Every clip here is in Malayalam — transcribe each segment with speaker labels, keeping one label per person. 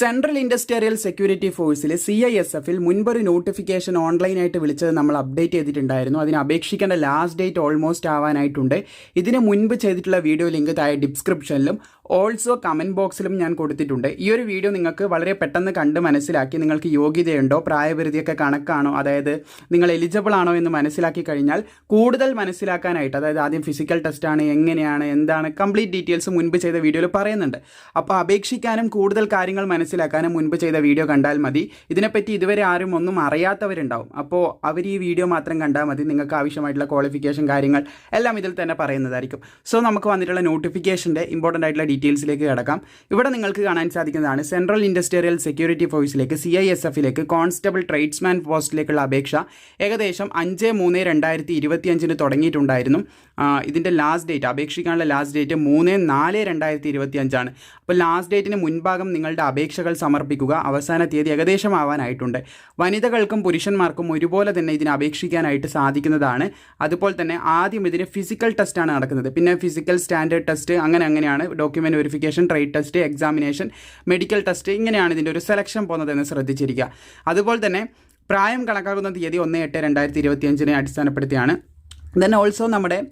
Speaker 1: സെൻട്രൽ ഇൻഡസ്ട്രിയൽ സെക്യൂരിറ്റി ഫോഴ്സിൽ സി ഐ എസ് എഫിൽ മുൻപൊരു നോട്ടിഫിക്കേഷൻ ഓൺലൈനായിട്ട് വിളിച്ചത് നമ്മൾ അപ്ഡേറ്റ് ചെയ്തിട്ടുണ്ടായിരുന്നു. അതിന് അപേക്ഷിക്കേണ്ട ലാസ്റ്റ് ഡേറ്റ് ഓൾമോസ്റ്റ് ആവാനായിട്ടുണ്ട്. ഇതിന് മുൻപ് ചെയ്തിട്ടുള്ള വീഡിയോ ലിങ്ക് താഴെ ഡിസ്ക്രിപ്ഷനിലും ഓൾസോ കമന്റ് ബോക്സിലും ഞാൻ കൊടുത്തിട്ടുണ്ട്. ഈ ഒരു വീഡിയോ നിങ്ങൾക്ക് വളരെ പെട്ടെന്ന് കണ്ട് മനസ്സിലാക്കി നിങ്ങൾക്ക് യോഗ്യതയുണ്ടോ പ്രായപരിധിയൊക്കെ കണക്കാണോ അതായത് നിങ്ങൾ എലിജിബിൾ ആണോ എന്ന് മനസ്സിലാക്കി കഴിഞ്ഞാൽ കൂടുതൽ മനസ്സിലാക്കാനായിട്ട് അതായത് ആദ്യം ഫിസിക്കൽ ടെസ്റ്റാണ് എങ്ങനെയാണ് എന്താണ് കംപ്ലീറ്റ് ഡീറ്റെയിൽസ് മുൻപ് ചെയ്ത വീഡിയോയിൽ പറയുന്നുണ്ട്. അപ്പോൾ അപേക്ഷിക്കാനും കൂടുതൽ കാര്യങ്ങൾ മനസ്സിലാക്കാനും മുൻപ് ചെയ്ത വീഡിയോ കണ്ടാൽ മതി. ഇതിനെപ്പറ്റി ഇതുവരെ ആരും ഒന്നും അറിയാത്തവരുണ്ടാവും. അപ്പോൾ അവർ ഈ വീഡിയോ മാത്രം കണ്ടാൽ മതി. നിങ്ങൾക്ക് ആവശ്യമായിട്ടുള്ള ക്വാളിഫിക്കേഷൻ കാര്യങ്ങൾ എല്ലാം ഇതിൽ തന്നെ പറയുന്നതായിരിക്കും. സോ നമുക്ക് വന്നിട്ടുള്ള നോട്ടിഫിക്കേഷന്റെ ഇമ്പോർട്ടന്റ് ആയിട്ടുള്ള ഡീറ്റെയിൽസിലേക്ക് കിടക്കാം. ഇവിടെ നിങ്ങൾക്ക് കാണാൻ സാധിക്കുന്നതാണ് സെൻട്രൽ ഇൻഡസ്ട്രിയൽ സെക്യൂരിറ്റി ഫോഴ്സിലേക്ക് സി ഐ എസ് എഫിലേക്ക് കോൺസ്റ്റബിൾ ട്രേഡ്സ്മാൻ പോസ്റ്റിലേക്കുള്ള അപേക്ഷ. ഏകദേശം അഞ്ച് മൂന്ന് രണ്ടായിരത്തി ഇരുപത്തിയഞ്ചിന് തുടങ്ങിയിട്ടുണ്ടായിരുന്നു. ഇതിന്റെ ലാസ്റ്റ് ഡേറ്റ് അപേക്ഷിക്കാനുള്ള ലാസ്റ്റ് ഡേറ്റ് മൂന്ന് നാല് രണ്ടായിരത്തി ഇരുപത്തി അഞ്ചാണ് അപ്പോൾ ലാസ്റ്റ് ഡേറ്റിന് മുൻഭാഗം നിങ്ങളുടെ അപേക്ഷകൾ സമർപ്പിക്കുക അവസാന തീയതി ഏകദേശമാവാനായിട്ടുണ്ട്. വനിതകൾക്കും പുരുഷന്മാർക്കും ഒരുപോലെ തന്നെ ഇതിന് അപേക്ഷിക്കാനായിട്ട് സാധിക്കുന്നതാണ്. അതുപോലെ തന്നെ ആദ്യം ഇതിന് ഫിസിക്കൽ ടെസ്റ്റാണ് നടക്കുന്നത്. പിന്നെ ഫിസിക്കൽ സ്റ്റാൻഡേർഡ് ടെസ്റ്റ് അങ്ങനെ അങ്ങനെയാണ് document verification trade test examination medical test ഇങ്ങനെയാണ് ഇതിന്റെ ഒരു സെലക്ഷൻ പോകുന്നതെന്ന് ശ്രദ്ധിച്ചിരിക്കുക. അതുപോലെ തന്നെ പ്രായം കണക്കാക്കുന്ന തീയതി ഒന്ന് എട്ട് രണ്ടായിരത്തി ഇരുപത്തിയഞ്ചിനെ അടിസ്ഥാനപ്പെടുത്തിയാണ്. ദെൻ ഓൾസോ നമ്മുടെ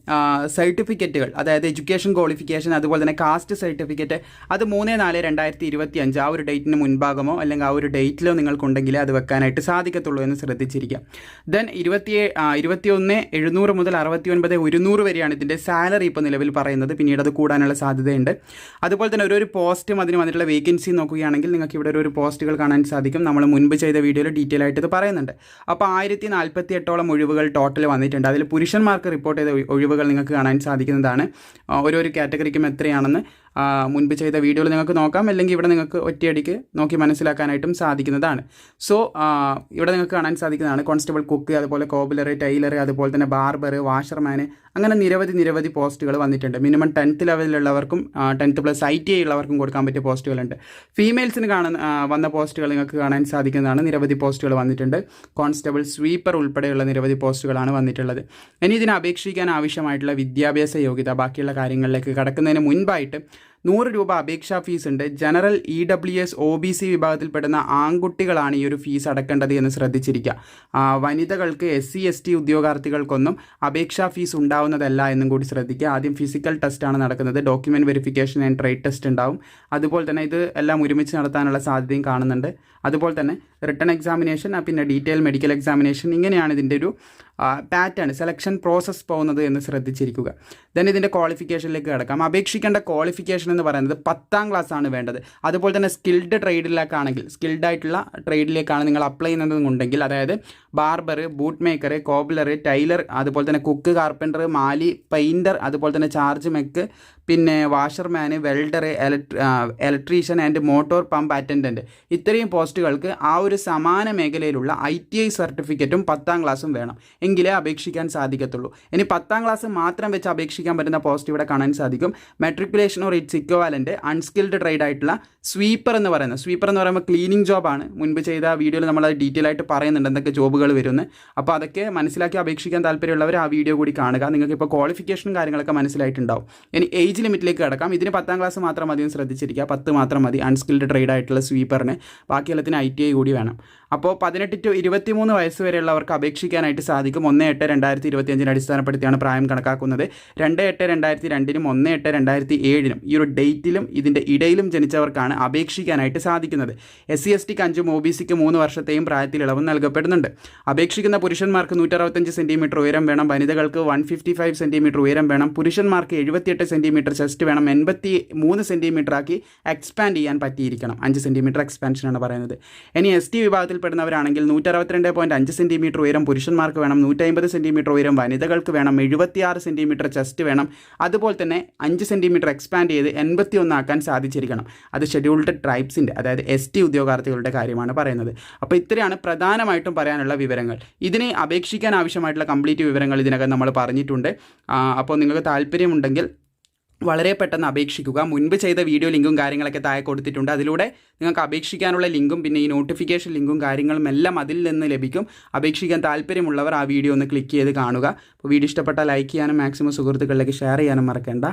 Speaker 1: സർട്ടിഫിക്കറ്റുകൾ അതായത് എഡ്യൂക്കേഷൻ ക്വാളിഫിക്കേഷൻ അതുപോലെ തന്നെ കാസ്റ്റ് സർട്ടിഫിക്കറ്റ് അത് മൂന്ന് നാല് രണ്ടായിരത്തി ഇരുപത്തി അഞ്ച് ആ ഒരു ഡേറ്റിന് മുൻഭാഗമോ അല്ലെങ്കിൽ ആ ഒരു ഡേറ്റിലോ നിങ്ങൾക്കുണ്ടെങ്കിൽ അത് വെക്കാനായിട്ട് സാധിക്കത്തുള്ളൂ എന്ന് ശ്രദ്ധിച്ചിരിക്കുക ദെൻ ഇരുപത്തി ഇരുപത്തിയൊന്ന് എഴുന്നൂറ് മുതൽ അറുപത്തി ഒൻപത് ഒരുന്നൂറ് വരെയാണ് ഇതിന്റെ സാലറി ഇപ്പോൾ നിലവിൽ പറയുന്നത്. പിന്നീട് അത് കൂടാനുള്ള സാധ്യതയുണ്ട്. അതുപോലെ തന്നെ ഒരു പോസ്റ്റും അതിന് വന്നിട്ടുള്ള വേക്കൻസി നോക്കുകയാണെങ്കിൽ നിങ്ങൾക്ക് ഇവിടെ ഒരു- പോസ്റ്റുകൾ കാണാൻ സാധിക്കും. നമ്മൾ മുൻപ് ചെയ്ത വീഡിയോയിൽ ഡീറ്റെയിൽ ആയിട്ട് ഇത് പറയുന്നുണ്ട്. അപ്പോൾ ആയിരത്തി നാൽപ്പത്തി എട്ടോളം ഒഴിവുകൾ ടോട്ടൽ വന്നിട്ടുണ്ട്. അതിൽ പുരുഷന്മാർക്ക് റിപ്പോർട്ട് ചെയ്ത ഒഴിവുകൾ നിങ്ങൾക്ക് കാണാൻ സാധിക്കുന്നതാണ്. ഓരോ കാറ്റഗറിക്കും എത്രയാണെന്ന് മുൻപ് ചെയ്ത വീഡിയോയിൽ നിങ്ങൾക്ക് നോക്കാം. അല്ലെങ്കിൽ ഇവിടെ നിങ്ങൾക്ക് ഒറ്റയടിക്ക് നോക്കി മനസ്സിലാക്കാനായിട്ടും സാധിക്കുന്നതാണ്. സോ ഇവിടെ നിങ്ങൾക്ക് കാണാൻ സാധിക്കുന്നതാണ്. കോൺസ്റ്റബിൾ കുക്ക് അതുപോലെ കോബിലർ ടൈലർ അതുപോലെ തന്നെ ബാർബർ വാഷർമാൻ അങ്ങനെ നിരവധി നിരവധി പോസ്റ്റുകൾ വന്നിട്ടുണ്ട്. Minimum tenth ലെവലിലുള്ളവർക്കും tenth plus I T I ഉള്ളവർക്കും കൊടുക്കാൻ പറ്റിയ പോസ്റ്റുകളുണ്ട്. ഫീമെയിൽസിന് കാണുന്ന വന്ന പോസ്റ്റുകൾ നിങ്ങൾക്ക് കാണാൻ സാധിക്കുന്നതാണ്. നിരവധി പോസ്റ്റുകൾ വന്നിട്ടുണ്ട്. കോൺസ്റ്റബിൾ സ്വീപ്പർ ഉൾപ്പെടെയുള്ള നിരവധി പോസ്റ്റുകളാണ് വന്നിട്ടുള്ളത്. ഇനി ഇതിനെ അപേക്ഷിക്കാൻ ആവശ്യമായിട്ടുള്ള വിദ്യാഭ്യാസ യോഗ്യത ബാക്കിയുള്ള കാര്യങ്ങളിലേക്ക് കടക്കുന്നതിന് മുൻപായിട്ട് നൂറ് രൂപ അപേക്ഷാ ഫീസ് ഉണ്ട് general E W S O B C വിഭാഗത്തിൽപ്പെടുന്ന ആൺകുട്ടികളാണ് ഈ ഒരു ഫീസ് അടക്കേണ്ടത് എന്ന് ശ്രദ്ധിച്ചിരിക്കുക വനിതകൾക്ക് എസ് സി എസ് ടി ഉദ്യോഗാർത്ഥികൾക്കൊന്നും അപേക്ഷാ ഫീസ് ഉണ്ടാവുന്നതല്ല എന്നും കൂടി ശ്രദ്ധിക്കുക ആദ്യം ഫിസിക്കൽ ടെസ്റ്റാണ് നടക്കുന്നത്. Document verification and trade test ഉണ്ടാവും. അതുപോലെ തന്നെ ഇത് എല്ലാം ഒരുമിച്ച് നടത്താനുള്ള സാധ്യതയും കാണുന്നുണ്ട്. അതുപോലെ തന്നെ റിട്ടേൺ എക്സാമിനേഷൻ പിന്നെ ഡീറ്റെയിൽ മെഡിക്കൽ എക്സാമിനേഷൻ ഇങ്ങനെയാണ് ഇതിന്റെ ഒരു പാറ്റേൺ സെലക്ഷൻ പ്രോസസ്സ് പോകുന്നത് എന്ന് ശ്രദ്ധിച്ചിരിക്കുക. ദെൻ ഇതിന്റെ ക്വാളിഫിക്കേഷനിലേക്ക് കിടക്കാം. അപേക്ഷിക്കേണ്ട ക്വാളിഫിക്കേഷൻ എന്ന് പറയുന്നത് പത്താം ക്ലാസ് ആണ് വേണ്ടത്. അതുപോലെ തന്നെ സ്കിൽഡ് ട്രേഡിലേക്കാണെങ്കിൽ സ്കിൽഡ് ആയിട്ടുള്ള ട്രേഡിലേക്കാണ് നിങ്ങൾ അപ്ലൈ ചെയ്യുന്നതെന്നുണ്ടെങ്കിൽ അതായത് barber boot maker cobbler tailor അതുപോലെ തന്നെ കുക്ക് കാർപ്പന്റർ മാലി പെയിന്റർ അതുപോലെ തന്നെ ചാർജ് മെക്ക് പിന്നെ washerman welder electrician and motor pump attendant ഇത്രയും പോസ്റ്റുകൾക്ക് ആ ഒരു സമാന മേഖലയിലുള്ള ഐ ടി ഐ സർട്ടിഫിക്കറ്റും പത്താം ക്ലാസ്സും വേണം. എങ്കിലേ അപേക്ഷിക്കാൻ സാധിക്കത്തുള്ളൂ. ഇനി പത്താം ക്ലാസ് മാത്രം വെച്ച് അപേക്ഷിക്കാൻ പറ്റുന്ന പോസ്റ്റ് ഇവിടെ കാണാൻ സാധിക്കും. Matriculation or its equivalent unskilled trade ആയിട്ടുള്ള സ്വീപ്പർ എന്ന് പറയുന്നത്. സ്വീപ്പർ എന്ന് പറയുമ്പോൾ ക്ലീനിങ് ജോബാണ്. മുൻപ് ചെയ്ത വീഡിയോയിൽ നമ്മൾ ഡീറ്റെയിൽ ആയിട്ട് പറയുന്നുണ്ട് എന്തൊക്കെ ജോബുകൾ വരുമെന്ന്. അപ്പോൾ അതൊക്കെ മനസ്സിലാക്കി അപേക്ഷിക്കാൻ താല്പര്യമുള്ളവർ ആ വീഡിയോ കൂടി കാണുക. നിങ്ങൾക്ക് ഇപ്പോൾ ക്വാളിഫിക്കേഷനും കാര്യങ്ങളൊക്കെ മനസ്സിലായിട്ടുണ്ടാവും. ഇനി ഏജ് ലിമിറ്റിലേക്ക് കിടക്കാം. ഇതിന് പത്താം ക്ലാസ് മാത്രം മതി ശ്രദ്ധിച്ചിരിക്കുക. പത്ത് മാത്രം മതി. അൺസ്കിൽഡ് ട്രേഡ് ആയിട്ടുള്ള സ്വീപ്പറിന്. ബാക്കി എല്ലാത്തിന് ഐ ടി ഐ കൂടി വേണം. അപ്പോൾ പതിനെട്ട് ടു ഇരുപത്തി മൂന്ന് വയസ്സ് വരെയുള്ളവർക്ക് അപേക്ഷിക്കാനായിട്ട് സാധിക്കും. ഒന്ന് എട്ട് രണ്ടായിരത്തി ഇരുപത്തിയഞ്ചിന് അടിസ്ഥാനപ്പെടുത്തിയാണ് പ്രായം കണക്കാക്കുന്നത്. രണ്ട് എട്ട് രണ്ടായിരത്തി രണ്ടിനും ഒന്ന് എട്ട് രണ്ടായിരത്തി ഏഴിനും ഈ ഒരു ഡേറ്റിലും ഇതിന്റെ ഇടയിലും ജനിച്ചവർക്കാണ് അപേക്ഷിക്കാനായിട്ട് സാധിക്കുന്നത്. എസ് സി എസ് ടിക്ക് അഞ്ചും ഒ ബി സിക്ക് മൂന്ന് വർഷത്തെയും പ്രായത്തിൽ ഇളവ് നൽകപ്പെടുന്നുണ്ട്. അപേക്ഷിക്കുന്ന പുരുഷന്മാർക്ക് നൂറ്ററുപത്തഞ്ച് സെന്റിമീറ്റർ ഉയരം വേണം. വനിതകൾക്ക് വൺ ഫിഫ്റ്റി ഫൈവ് സെന്റിമീറ്റർ ഉയരം വേണം. പുരുഷന്മാർക്ക് എഴുപത്തിയെട്ട് സെന്റിമീറ്റർ ചെസ്റ്റ് വേണം എൺപത്തി മൂന്ന് സെന്റിമീറ്റർ ആക്കി എക്സ്പാൻഡ് ചെയ്യാൻ പറ്റിയിരിക്കണം. അഞ്ച് സെന്റിമീറ്റർ എക്സ്പാൻഷനാണ് പറയുന്നത്. ഇനി എസ് ടി വിഭാഗത്തിൽപ്പെടുന്നവരാണെങ്കിൽ നൂറ്ററുപത്തിരണ്ട് പോയിന്റ് അഞ്ച് സെന്റിമീറ്റർ ഉയരം പുരുഷന്മാർക്ക് വേണം നൂറ്റമ്പത് സെന്റിമീറ്റർ ഉയരം വനിതകൾക്ക് വേണം എഴുപത്തിയാറ് സെന്റിമീറ്റർ ചെസ്റ്റ് വേണം. അതുപോലെ തന്നെ അഞ്ച് സെന്റിമീറ്റർ എക്സ്പാൻഡ് ചെയ്ത് എൺപത്തി ഒന്നാക്കാൻ സാധിച്ചിരിക്കണം. അത് ഷെഡ്യൂൾഡ് ട്രൈബ്സിന്റെ അതായത് എസ് ടി ഉദ്യോഗാർത്ഥികളുടെ കാര്യമാണ് പറയുന്നത്. അപ്പോൾ ഇത്രയാണ് പ്രധാനമായിട്ടും പറയാനുള്ള വിവരങ്ങൾ. ഇതിനെ അപേക്ഷിക്കാൻ ആവശ്യമായിട്ടുള്ള കംപ്ലീറ്റ് വിവരങ്ങൾ ഇതിനകം നമ്മൾ പറഞ്ഞിട്ടുണ്ട്. അപ്പോൾ നിങ്ങൾക്ക് താല്പര്യമുണ്ടെങ്കിൽ വളരെ പെട്ടെന്ന് അപേക്ഷിക്കുക. മുൻപ് ചെയ്ത വീഡിയോ ലിങ്കും കാര്യങ്ങളൊക്കെ താഴെ കൊടുത്തിട്ടുണ്ട്. അതിലൂടെ നിങ്ങൾക്ക് അപേക്ഷിക്കാനുള്ള ലിങ്കും പിന്നെ ഈ നോട്ടിഫിക്കേഷൻ ലിങ്കും കാര്യങ്ങളും എല്ലാം അതിൽ നിന്ന് ലഭിക്കും. അപേക്ഷിക്കാൻ താല്പര്യമുള്ളവർ ആ വീഡിയോ ഒന്ന് ക്ലിക്ക് ചെയ്ത് കാണുക. അപ്പോൾ വീഡിയോ ഇഷ്ടപ്പെട്ടാൽ ലൈക്ക് ചെയ്യാനും മാക്സിമം സുഹൃത്തുക്കളിലേക്ക് ഷെയർ ചെയ്യാനും മറക്കേണ്ട.